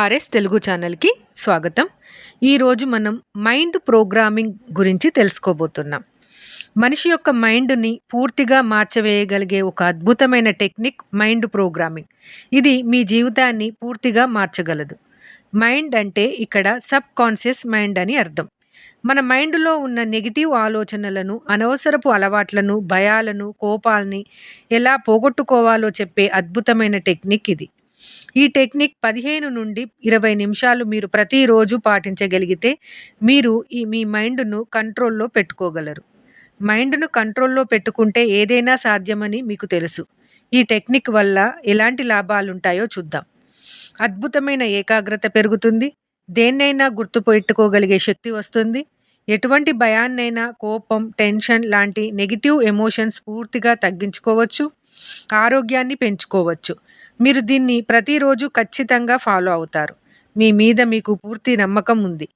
RS Telugu ఛానల్కి స్వాగతం. ఈరోజు మనం మైండ్ ప్రోగ్రామింగ్ గురించి తెలుసుకోబోతున్నాం. మనిషి యొక్క మైండ్ని పూర్తిగా మార్చవేయగలిగే ఒక అద్భుతమైన టెక్నిక్ మైండ్ ప్రోగ్రామింగ్. ఇది మీ జీవితాన్ని పూర్తిగా మార్చగలదు. మైండ్ అంటే ఇక్కడ సబ్ కాన్షియస్ మైండ్ అని అర్థం. మన మైండ్లో ఉన్న నెగిటివ్ ఆలోచనలను అనవసరపు అలవాట్లను భయాలను కోపాలని ఎలా పోగొట్టుకోవాలో చెప్పే అద్భుతమైన టెక్నిక్ ఇది. ఈ టెక్నిక్ పదిహేను నుండి ఇరవై నిమిషాలు మీరు ప్రతిరోజు పాటించగలిగితే మీరు ఈ మీ మైండ్ను కంట్రోల్లో పెట్టుకోగలరు. మైండ్ను కంట్రోల్లో పెట్టుకుంటే ఏదైనా సాధ్యమని మీకు తెలుసు. ఈ టెక్నిక్ వల్ల ఎలాంటి లాభాలుంటాయో చూద్దాం. అద్భుతమైన ఏకాగ్రత పెరుగుతుంది. దేన్నైనా గుర్తుపెట్టుకోగలిగే శక్తి వస్తుంది. ఎటువంటి భయాన్నైనా కోపం టెన్షన్ లాంటి నెగిటివ్ ఎమోషన్స్ పూర్తిగా తగ్గించుకోవచ్చు. ఆరోగ్యాన్ని పెంచుకోవచ్చు. మీరు దీన్ని ప్రతిరోజు ఖచ్చితంగా ఫాలో అవుతారు. మీ మీద మీకు పూర్తి నమ్మకం ఉంది.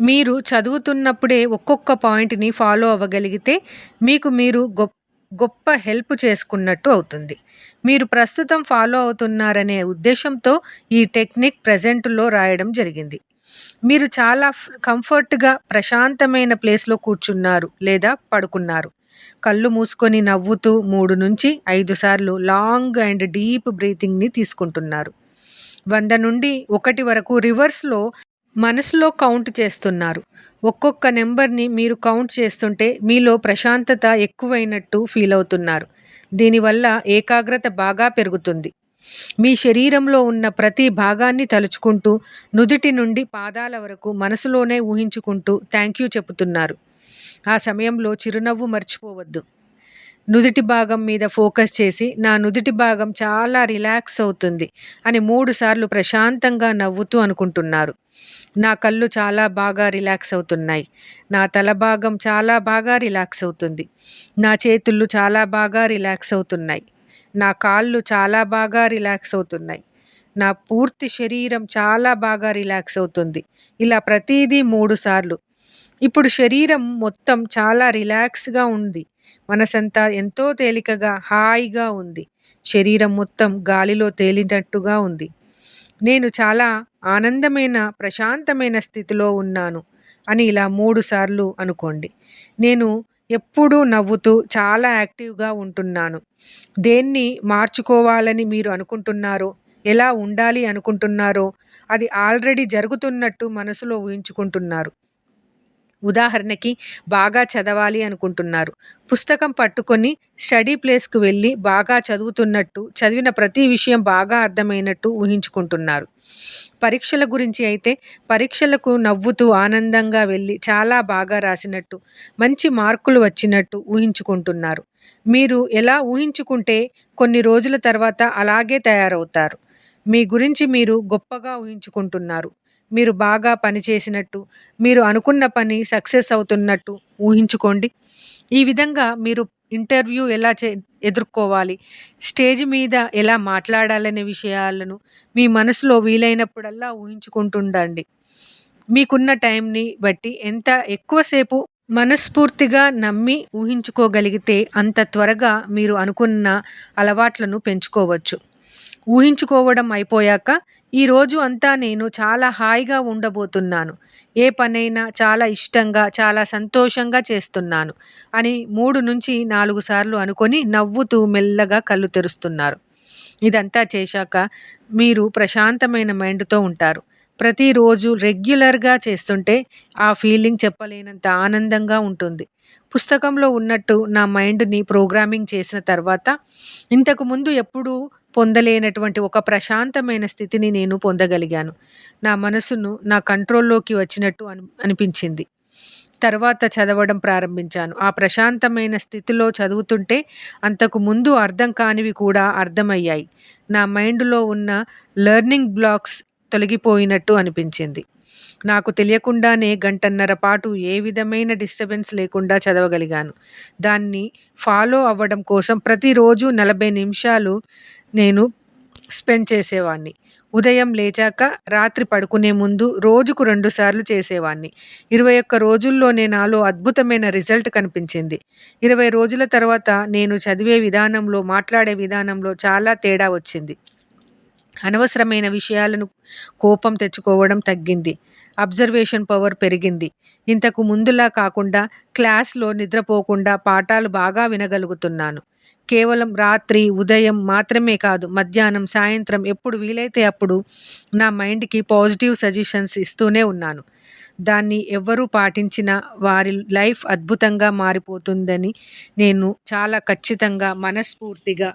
మీరు చదువుతున్నప్పుడే ఒక్కొక్క పాయింట్ని ఫాలో అవ్వగలిగితే మీకు మీరు గొప్ప గొప్ప హెల్ప్ చేసుకున్నట్టు అవుతుంది. మీరు ప్రస్తుతం ఫాలో అవుతున్నారనే ఉద్దేశంతో ఈ టెక్నిక్ ప్రజెంట్లో రాయడం జరిగింది. మీరు చాలా కంఫర్ట్గా ప్రశాంతమైన ప్లేస్లో కూర్చున్నారు లేదా పడుకున్నారు. కళ్ళు మూసుకొని నవ్వుతూ మూడు నుంచి ఐదు సార్లు లాంగ్ అండ్ డీప్ బ్రీతింగ్ని తీసుకుంటున్నారు. వంద నుండి ఒకటి వరకు రివర్స్లో మనసులో కౌంట్ చేస్తున్నారు. ఒక్కొక్క నెంబర్ని మీరు కౌంట్ చేస్తుంటే మీలో ప్రశాంతత ఎక్కువైనట్టు ఫీల్ అవుతున్నారు. దీనివల్ల ఏకాగ్రత బాగా పెరుగుతుంది. మీ శరీరంలో ఉన్న ప్రతి భాగాన్ని తలుచుకుంటూ నుదుటి నుండి పాదాల వరకు మనసులోనే ఊహించుకుంటూ థ్యాంక్ యూ చెబుతున్నారు. ఆ సమయంలో చిరునవ్వు మర్చిపోవద్దు. నుదుటి భాగం మీద ఫోకస్ చేసి నా నుదుటి భాగం చాలా రిలాక్స్ అవుతుంది అని మూడు సార్లు ప్రశాంతంగా నవ్వుతూ అనుకుంటున్నారు. నా కళ్ళు చాలా బాగా రిలాక్స్ అవుతున్నాయి. నా తల భాగం చాలా బాగా రిలాక్స్ అవుతుంది. నా చేతులు చాలా బాగా రిలాక్స్ అవుతున్నాయి. నా కాళ్ళు చాలా బాగా రిలాక్స్ అవుతున్నాయి. నా పూర్తి శరీరం చాలా బాగా రిలాక్స్ అవుతుంది. ఇలా ప్రతిదీ మూడు సార్లు. ఇప్పుడు శరీరం మొత్తం చాలా రిలాక్స్గా ఉంది. మనసంతా ఎంతో తేలికగా హాయిగా ఉంది. శరీరం మొత్తం గాలిలో తేలినట్టుగా ఉంది. నేను చాలా ఆనందమైన ప్రశాంతమైన స్థితిలో ఉన్నాను అని ఇలా మూడు సార్లు అనుకోండి. నేను ఎప్పుడూ నవ్వుతూ చాలా యాక్టివ్గా ఉంటున్నాను. దేన్ని మార్చుకోవాలని మీరు అనుకుంటున్నారో ఎలా ఉండాలి అనుకుంటున్నారో అది ఆల్రెడీ జరుగుతున్నట్టు మనసులో ఊహించుకుంటున్నారు. ఉదాహరణకి బాగా చదవాలి అనుకుంటున్నారు. పుస్తకం పట్టుకొని స్టడీ ప్లేస్కు వెళ్ళి బాగా చదువుతున్నట్టు చదివిన ప్రతి విషయం బాగా అర్థమైనట్టు ఊహించుకుంటున్నారు. పరీక్షల గురించి అయితే పరీక్షలకు నవ్వుతూ ఆనందంగా వెళ్ళి చాలా బాగా రాసినట్టు మంచి మార్కులు వచ్చినట్టు ఊహించుకుంటున్నారు. మీరు ఎలా ఊహించుకుంటే కొన్ని రోజుల తర్వాత అలాగే తయారవుతారు. మీ గురించి మీరు గొప్పగా ఊహించుకుంటున్నారు. మీరు బాగా పనిచేసినట్టు మీరు అనుకున్న పని సక్సెస్ అవుతున్నట్టు ఊహించుకోండి. ఈ విధంగా మీరు ఇంటర్వ్యూ ఎలా చే ఎదుర్కోవాలి స్టేజ్ మీద ఎలా మాట్లాడాలనే విషయాలను మీ మనసులో వీలైనప్పుడల్లా ఊహించుకుంటుండండి. మీకున్న టైంని బట్టి ఎంత ఎక్కువసేపు మనస్ఫూర్తిగా నమ్మి ఊహించుకోగలిగితే అంత త్వరగా మీరు అనుకున్న అలవాట్లను పెంచుకోవచ్చు. ఊహించుకోవడం అయిపోయాక ఈరోజు అంతా నేను చాలా హాయిగా ఉండబోతున్నాను. ఏ పనైనా చాలా ఇష్టంగా చాలా సంతోషంగా చేస్తున్నాను అని మూడు నుంచి నాలుగు సార్లు అనుకొని నవ్వుతూ మెల్లగా కళ్ళు తెరుస్తున్నారు. ఇదంతా చేశాక మీరు ప్రశాంతమైన మైండ్తో ఉంటారు. ప్రతిరోజు రెగ్యులర్గా చేస్తుంటే ఆ ఫీలింగ్ చెప్పలేనంత ఆనందంగా ఉంటుంది. పుస్తకంలో ఉన్నట్టు నా మైండ్ని ప్రోగ్రామింగ్ చేసిన తర్వాత ఇంతకుముందు ఎప్పుడూ పొందలేనటువంటి ఒక ప్రశాంతమైన స్థితిని నేను పొందగలిగాను. నా మనసును నా కంట్రోల్లోకి వచ్చినట్టు అని అనిపించింది. తర్వాత చదవడం ప్రారంభించాను. ఆ ప్రశాంతమైన స్థితిలో చదువుతుంటే అంతకు ముందు అర్థం కానివి కూడా అర్థమయ్యాయి. నా మైండ్లో ఉన్న లెర్నింగ్ బ్లాక్స్ తొలగిపోయినట్టు అనిపించింది. నాకు తెలియకుండానే గంటన్నర పాటు ఏ విధమైన డిస్టర్బెన్స్ లేకుండా చదవగలిగాను. దాన్ని ఫాలో అవ్వడం కోసం ప్రతిరోజు నలభై నిమిషాలు నేను స్పెండ్ చేసేవాడిని ఉదయం లేచాక రాత్రి పడుకునే ముందు రోజుకు రెండుసార్లు చేసేవాడిని ఇరవై ఒక్క రోజుల్లోనే నాలో అద్భుతమైన రిజల్ట్ కనిపించింది. ఇరవై రోజుల తర్వాత నేను చదివే విధానంలో మాట్లాడే విధానంలో చాలా తేడా వచ్చింది. అనవసరమైన విషయాలను కోపం తెచ్చుకోవడం తగ్గింది. అబ్జర్వేషన్ పవర్ పెరిగింది. ఇంతకు ముందులా కాకుండా క్లాస్లో నిద్రపోకుండా పాఠాలు బాగా వినగలుగుతున్నాను. కేవలం రాత్రి ఉదయం మాత్రమే కాదు మధ్యాహ్నం సాయంత్రం ఎప్పుడు వీలైతే అప్పుడు నా మైండ్కి పాజిటివ్ సజెషన్స్ ఇస్తూనే ఉన్నాను. దాన్ని ఎవ్వరూ పాటించిన వారి లైఫ్ అద్భుతంగా మారిపోతుందని నేను చాలా ఖచ్చితంగా మనస్ఫూర్తిగా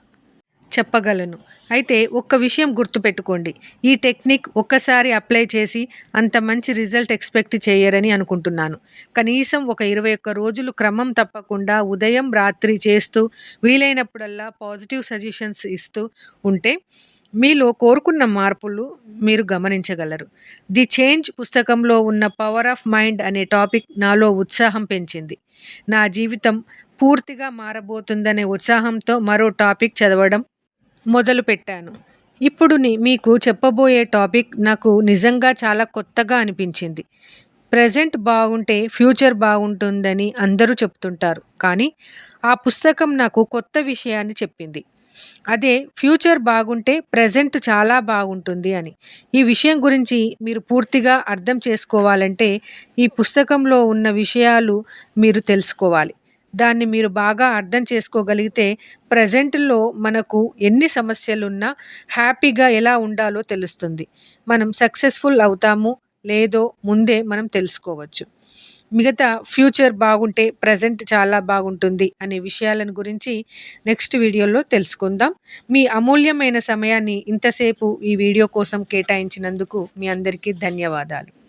చెప్పగలను. అయితే ఒక్క విషయం గుర్తుపెట్టుకోండి. ఈ టెక్నిక్ ఒక్కసారి అప్లై చేసి అంత మంచి రిజల్ట్ ఎక్స్పెక్ట్ చేయరని అనుకుంటున్నాను. కనీసం ఒక ఇరవై ఒక్క రోజులు క్రమం తప్పకుండా ఉదయం రాత్రి చేస్తూ వీలైనప్పుడల్లా పాజిటివ్ సజెషన్స్ ఇస్తూ ఉంటే మీలో కోరుకున్న మార్పులు మీరు గమనించగలరు. ది చేంజ్ పుస్తకంలో ఉన్న పవర్ ఆఫ్ మైండ్ అనే టాపిక్ నాలో ఉత్సాహం పెంచింది. నా జీవితం పూర్తిగా మారబోతుందనే ఉత్సాహంతో మరో టాపిక్ చదవడం మొదలుపెట్టాను. ఇప్పుడు మీకు చెప్పబోయే టాపిక్ నాకు నిజంగా చాలా కొత్తగా అనిపించింది. ప్రజెంట్ బాగుంటే ఫ్యూచర్ బాగుంటుందని అందరూ చెప్తుంటారు. కానీ ఆ పుస్తకం నాకు కొత్త విషయాన్ని చెప్పింది. అదే ఫ్యూచర్ బాగుంటే ప్రజెంట్ చాలా బాగుంటుంది అని. ఈ విషయం గురించి మీరు పూర్తిగా అర్థం చేసుకోవాలంటే ఈ పుస్తకంలో ఉన్న విషయాలు మీరు తెలుసుకోవాలి. దాన్ని మీరు బాగా అర్థం చేసుకోగలిగితే ప్రజెంట్లో మనకు ఎన్ని సమస్యలున్నా హ్యాపీగా ఎలా ఉండాలో తెలుస్తుంది. మనం సక్సెస్ఫుల్ అవుతాము లేదో ముందే మనం తెలుసుకోవచ్చు. మిగతా ఫ్యూచర్ బాగుంటే ప్రజెంట్ చాలా బాగుంటుంది అనే విషయాలను గురించి నెక్స్ట్ వీడియోలో తెలుసుకుందాం. మీ అమూల్యమైన సమయాన్ని ఇంతసేపు ఈ వీడియో కోసం కేటాయించినందుకు మీ అందరికీ ధన్యవాదాలు.